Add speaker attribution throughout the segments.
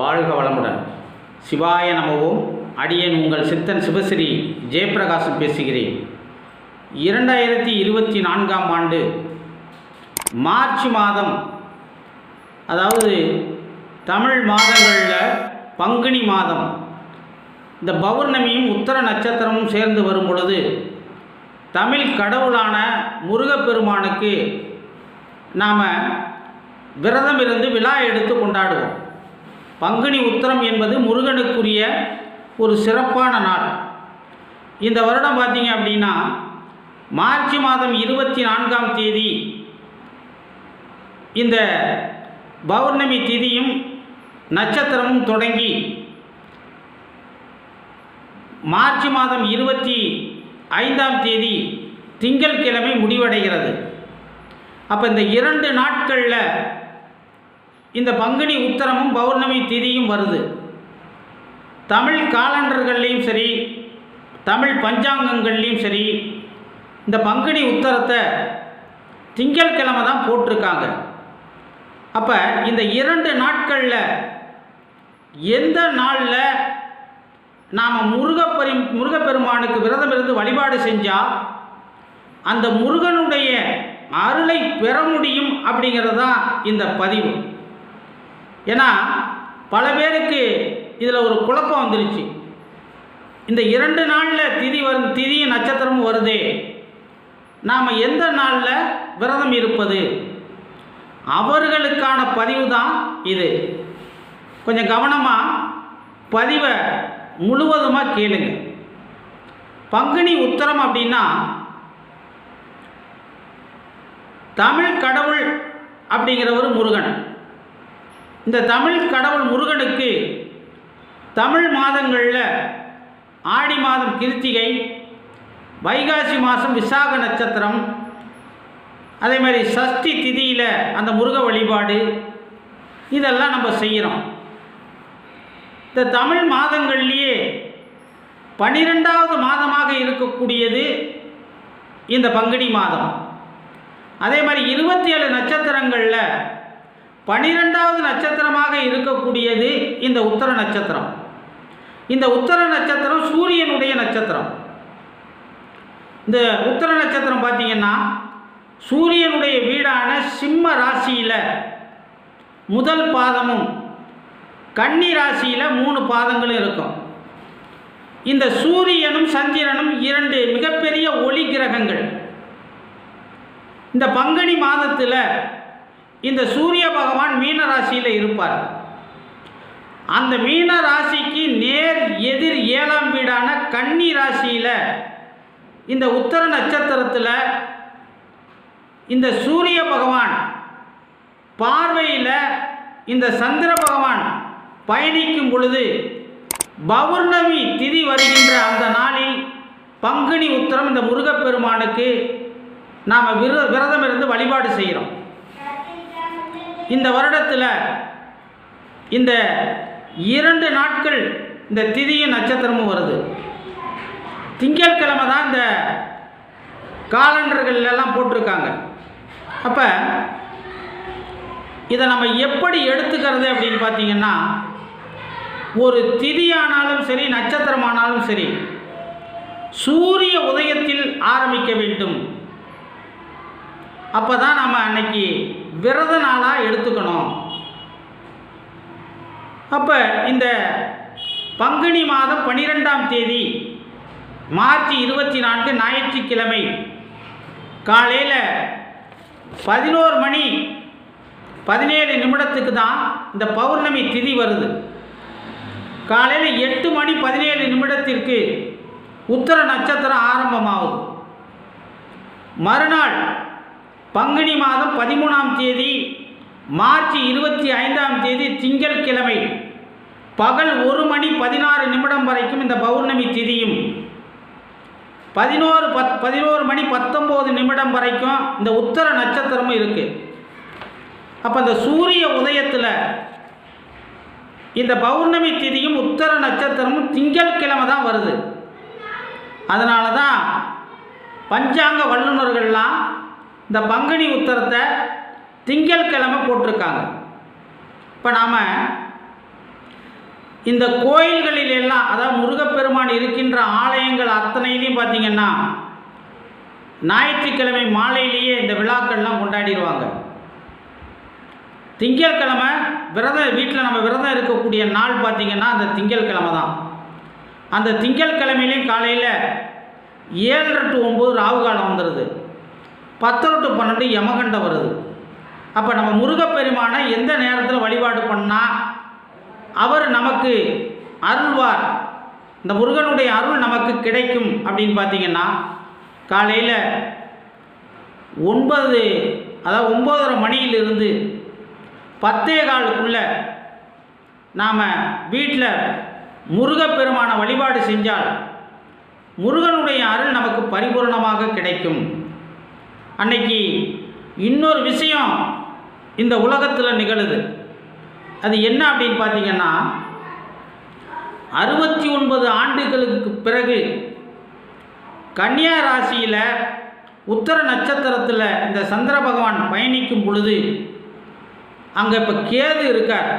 Speaker 1: வாழ்க வளமுடன். சிவாய நமவும் அடியேன் உங்கள் சித்தன் சிவஸ்ரீ ஜெயபிரகாசம் பேசுகிறேன். இரண்டாயிரத்தி இருபத்தி நான்காம் ஆண்டு மார்ச் மாதம் அதாவது தமிழ் மாதங்களில் பங்குனி மாதம் இந்த பௌர்ணமியும் உத்தர நட்சத்திரமும் சேர்ந்து வரும் பொழுது தமிழ் கடவுளான முருகப்பெருமானுக்கு நாம் விரதம் இருந்து விழா எடுத்து கொண்டாடுவோம். பங்குனி உத்தரம் என்பது முருகனுக்குரிய ஒரு சிறப்பான நாள். இந்த வருடம் பார்த்தீங்க அப்படின்னா மார்ச் மாதம் இருபத்தி நான்காம் தேதி இந்த பௌர்ணமி திதியும் நட்சத்திரமும் தொடங்கி மார்ச் மாதம் இருபத்தி ஐந்தாம் தேதி திங்கட்கிழமை முடிவடைகிறது. அப்போ இந்த இரண்டு நாட்களில் இந்த பங்குனி உத்தரமும் பௌர்ணமி திதியும் வருது. தமிழ் காலண்டர்கள்லேயும் சரி தமிழ் பஞ்சாங்கங்கள்லேயும் சரி இந்த பங்குனி உத்தரத்தை திங்கட்கிழமை தான் போட்டிருக்காங்க. அப்போ இந்த இரண்டு நாட்களில் எந்த நாளில் நாம் முருகப்பெரி முருகப்பெருமானுக்கு விரதம் இருந்து வழிபாடு செஞ்சால் அந்த முருகனுடைய அருளை பெற முடியும் அப்படிங்கிறது தான் இந்த பதிவு. ஏன்னா பல பேருக்கு இதில் ஒரு குழப்பம் வந்துருச்சு. இந்த இரண்டு நாளில் திதி வரும் திதியும் நட்சத்திரமும் வருதே. நாம் எந்த நாளில் விரதம் இருப்பது? அவர்களுக்கான பதிவு தான் இது. கொஞ்சம் கவனமாக பதிவை முழுவதுமாக கேளுங்க. பங்குனி உத்தரம் அப்படின்னா தமிழ் கடவுள் அப்படிங்கிறவர் முருகன். இந்த தமிழ் கடவுள் முருகனுக்கு தமிழ் மாதங்களில் ஆடி மாதம் கிருத்திகை வைகாசி மாதம் விசாக நட்சத்திரம் அதே மாதிரி சஷ்டி திதியில் அந்த முருக வழிபாடு இதெல்லாம் நம்ம செய்கிறோம் இந்த தமிழ் மாதங்கள்லேயே பன்னிரெண்டாவது மாதமாக இருக்கக்கூடியது இந்த பங்குனி மாதம். அதே மாதிரி இருபத்தி ஏழு நட்சத்திரங்களில் பனிரெண்டாவது நட்சத்திரமாக இருக்கக்கூடியது இந்த உத்தர நட்சத்திரம். இந்த உத்தர நட்சத்திரம் சூரியனுடைய நட்சத்திரம். இந்த உத்தர நட்சத்திரம் பார்த்தீங்கன்னா சூரியனுடைய வீடான சிம்ம ராசியில் முதல் பாதமும் கன்னி ராசியில் மூணு பாதங்களும் இருக்கும். இந்த சூரியனும் சந்திரனும் இரண்டு மிகப்பெரிய ஒளி கிரகங்கள். இந்த பங்குனி மாதத்தில் இந்த சூரிய பகவான் மீன ராசியில் இருப்பார். அந்த மீன ராசிக்கு நேர் எதிர் ஏழாம் வீடான கன்னி ராசியில் இந்த உத்தர நட்சத்திரத்தில் இந்த சூரிய பகவான் பார்வையில் இந்த சந்திர பகவான் பயணிக்கும் பொழுது பௌர்ணமி திதி வருகின்ற அந்த நாளில் பங்குனி உத்தரம் இந்த முருகப்பெருமானுக்கு நாம் விர விரதம் இருந்து வழிபாடு செய்கிறோம். இந்த வருடத்தில் இந்த இரண்டு நாட்கள் இந்த திதியும் நட்சத்திரமும் வருது. திங்கட்கிழமை தான் இந்த காலண்டர்களெல்லாம் போட்டிருக்காங்க. அப்போ இதை நம்ம எப்படி எடுத்துக்கிறது அப்படின்னு பார்த்தீங்கன்னா ஒரு திதியானாலும் சரி நட்சத்திரமானாலும் சரி சூரிய உதயத்தில் ஆரம்பிக்க வேண்டும். அப்போ தான் நம்ம அன்னைக்கு விரத நாளாக எடுத்துக்கணும். அப்போ இந்த பங்குனி மாதம் பன்னிரெண்டாம் தேதி மார்ச் இருபத்தி நான்கு ஞாயிற்றுக்கிழமை காலையில் பதினோரு மணி பதினேழு நிமிடத்துக்கு தான் இந்த பௌர்ணமி திதி வருது. காலையில் எட்டு மணி பதினேழு நிமிடத்திற்கு உத்தர நட்சத்திரம் ஆரம்பமாகுது. மறுநாள் பங்குனி மாதம் பதிமூணாம் தேதி மார்ச் இருபத்தி ஐந்தாம் தேதி திங்கட்கிழமை பகல் ஒரு மணி பதினாறு நிமிடம் வரைக்கும் இந்த பௌர்ணமி திதியும். பதினோரு பத் பதினோரு மணி பத்தொம்போது நிமிடம் வரைக்கும் இந்த உத்தர நட்சத்திரமும் இருக்குது அப்போ இந்த சூரிய உதயத்தில் இந்த பௌர்ணமி திதியும் உத்தர நட்சத்திரமும் திங்கட்கிழமை தான் வருது. அதனால தான் பஞ்சாங்க வல்லுநர்கள்லாம் இந்த பங்குனி உத்தரத்தை திங்கட்கிழமை போட்டிருக்காங்க. இப்போ நாம் இந்த கோயில்களில் எல்லாம் அதாவது முருகப்பெருமான் இருக்கின்ற ஆலயங்கள் அத்தனையிலையும் பார்த்தீங்கன்னா ஞாயிற்றுக்கிழமை மாலையிலேயே இந்த விழாக்கள்லாம் கொண்டாடிடுவாங்க. திங்கட்கிழமை விரதம் வீட்டில் நம்ம விரதம் இருக்கக்கூடிய நாள் பார்த்திங்கன்னா அந்த திங்கட்கிழமை தான். அந்த திங்கட்கிழமையிலையும் காலையில் ஏழரை டு ஒம்பது ராகு காலம் வந்துடுது பத்தரை டு பன்னெண்டு யமகண்டம் வருது. அப்போ நம்ம முருகப்பெருமானை எந்த நேரத்தில் வழிபாடு பண்ணால் அவர் நமக்கு அருள்வார். இந்த முருகனுடைய அருள் நமக்கு கிடைக்கும் அப்படின்னு பார்த்தீங்கன்னா காலையில் ஒன்பது அதாவது ஒம்பதரை மணியிலிருந்து பத்தே காலுக்குள்ளே நாம் வீட்டில் முருகப்பெருமான வழிபாடு செஞ்சால் முருகனுடைய அருள் நமக்கு பரிபூர்ணமாக கிடைக்கும். அன்னைக்கு இன்னொரு விஷயம் இந்த உலகத்தில் நிகழுது. அது என்ன அப்படின்னு பார்த்தீங்கன்னா அறுபத்தி ஒன்பது ஆண்டுகளுக்கு பிறகு கன்னியா ராசியில் உத்தர நட்சத்திரத்தில் இந்த சந்திர பகவான் பயணிக்கும் பொழுது அங்கே இப்போ கேது இருக்கார்.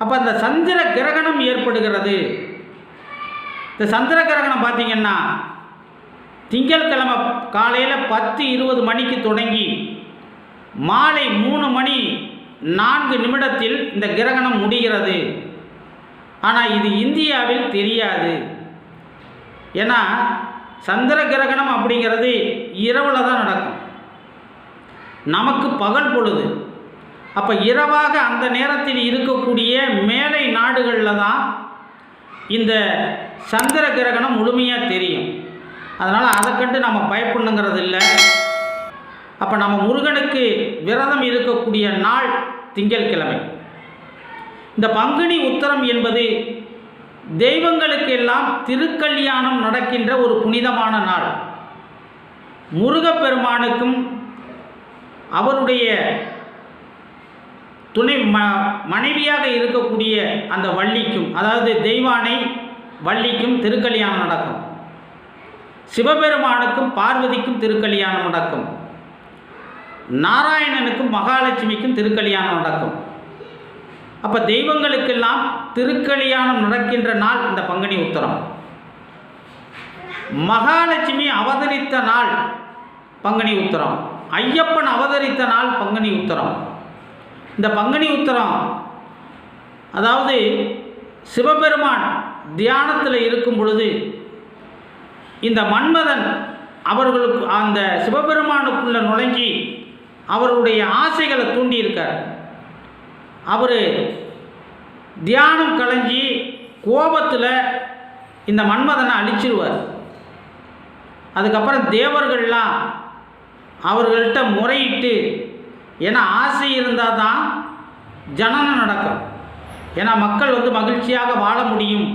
Speaker 1: அப்போ அந்த சந்திர கிரகணம் ஏற்படுகிறது. இந்த சந்திர கிரகணம் பார்த்தீங்கன்னா திங்கட்கிழமை காலையில் பத்து இருபது மணிக்கு தொடங்கி மாலை மூணு மணி நான்கு நிமிடத்தில் இந்த கிரகணம் முடிகிறது. ஆனால் இது இந்தியாவில் தெரியாது. ஏன்னா சந்திர கிரகணம் அப்படிங்கிறது இரவில் தான் நடக்கும். நமக்கு பகல் பொழுது. அப்போ இரவாக அந்த நேரத்தில் இருக்கக்கூடிய மேலை நாடுகளில் தான் இந்த சந்திர கிரகணம் முழுமையாக தெரியும். அதனால் அதை கண்டு நம்ம பயப்படணுங்கிறது இல்லை. அப்போ நம்ம முருகனுக்கு விரதம் இருக்கக்கூடிய நாள் திங்கட்கிழமை. இந்த பங்குனி உத்தரம் என்பது தெய்வங்களுக்கு எல்லாம் திருக்கல்யாணம் நடக்கின்ற ஒரு புனிதமான நாள். முருகப்பெருமானுக்கும் அவருடைய துணை ம மனைவியாக இருக்கக்கூடிய அந்த வள்ளிக்கும் அதாவது தெய்வானை வள்ளிக்கும் திருக்கல்யாணம் நடக்கும். சிவபெருமானுக்கும் பார்வதிக்கும் திருக்கல்யாணம் நடக்கும். நாராயணனுக்கும் மகாலட்சுமிக்கும் திருக்கல்யாணம் நடக்கும். அப்போ தெய்வங்களுக்கெல்லாம் திருக்கல்யாணம் நடக்கின்ற நாள் இந்த பங்குனி உத்தரம். மகாலட்சுமி அவதரித்த நாள் பங்குனி உத்தரம். ஐயப்பன் அவதரித்த நாள் பங்குனி உத்தரம். இந்த பங்குனி உத்தரம் அதாவது சிவபெருமான் தியானத்தில் இருக்கும் பொழுது இந்த மன்மதன் அவர்களுக்கு அந்த சிவபெருமானுக்குள்ள நுழைஞ்சி அவருடைய ஆசைகளை தூண்டியிருக்கார். அவர் தியானம் கலைஞ்சி கோபத்தில் இந்த மன்மதனை அழிச்சிருவார். அதுக்கப்புறம் தேவர்கள்லாம் அவர்கள்ட்ட முறையிட்டு ஏன்னா ஆசை இருந்தால் தான் ஜனனம் நடக்கும். ஏன்னா மக்கள் வந்து மகிழ்ச்சியாக வாழ முடியும்.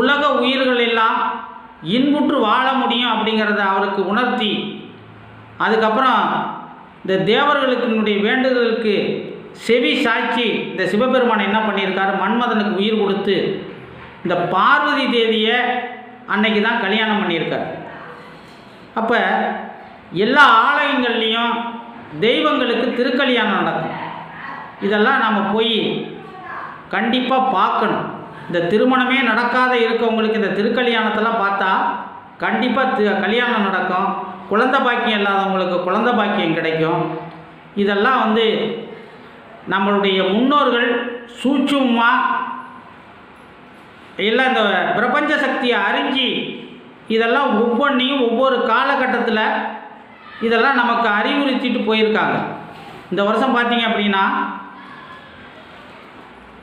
Speaker 1: உலக உயிர்கள் எல்லாம் இன்புற்று வாழ முடியும் அப்படிங்கிறத அவருக்கு உணர்த்தி அதுக்கப்புறம் இந்த தேவர்களுக்கினுடைய வேண்டுதலுக்கு செவி சாட்சி இந்த சிவபெருமான் என்ன பண்ணியிருக்காரு? மன்மதனுக்கு உயிர் கொடுத்து இந்த பார்வதி தேவியை அன்னைக்கு தான் கல்யாணம் பண்ணியிருக்கார். அப்போ எல்லா ஆலயங்கள்லேயும் தெய்வங்களுக்கு திருக்கல்யாணம் நடக்கும். இதெல்லாம் நம்ம போய் கண்டிப்பாக பார்க்கணும். இந்த திருமணமே நடக்காத இருக்கவங்களுக்கு இந்த திருக்கல்யாணத்தெல்லாம் பார்த்தா கண்டிப்பாக தி கல்யாணம் நடக்கும். குழந்த பாக்கியம் இல்லாதவங்களுக்கு குழந்த பாக்கியம் கிடைக்கும். இதெல்லாம் வந்து நம்மளுடைய முன்னோர்கள் சூட்சுமா எல்லாம் இந்த பிரபஞ்ச சக்தியை அறிஞ்சு இதெல்லாம் ஒவ்வொன்றையும் ஒவ்வொரு காலகட்டத்தில் இதெல்லாம் நமக்கு அறிவுறுத்திட்டு போயிருக்காங்க. இந்த வருஷம் பார்த்தீங்க அப்படின்னா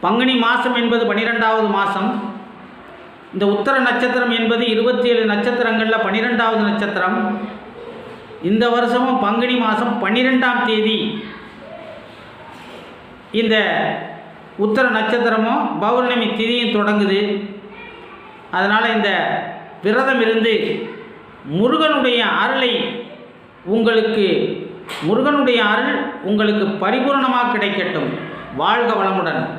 Speaker 1: பங்குனி மாதம் என்பது பன்னிரெண்டாவது மாதம் இந்த உத்தர நட்சத்திரம் என்பது இருபத்தி ஏழு நட்சத்திரங்களில் பன்னிரெண்டாவது நட்சத்திரம். இந்த வருஷமும் பங்குனி மாதம் பன்னிரெண்டாம் தேதி. இந்த உத்தர நட்சத்திரமும் பௌர்ணமி திதியும் தொடங்குது. அதனால் இந்த விரதம் இருந்து முருகனுடைய அருளை உங்களுக்கு முருகனுடைய அருள் உங்களுக்கு பரிபூர்ணமாக கிடைக்கட்டும். வாழ்க வளமுடன்.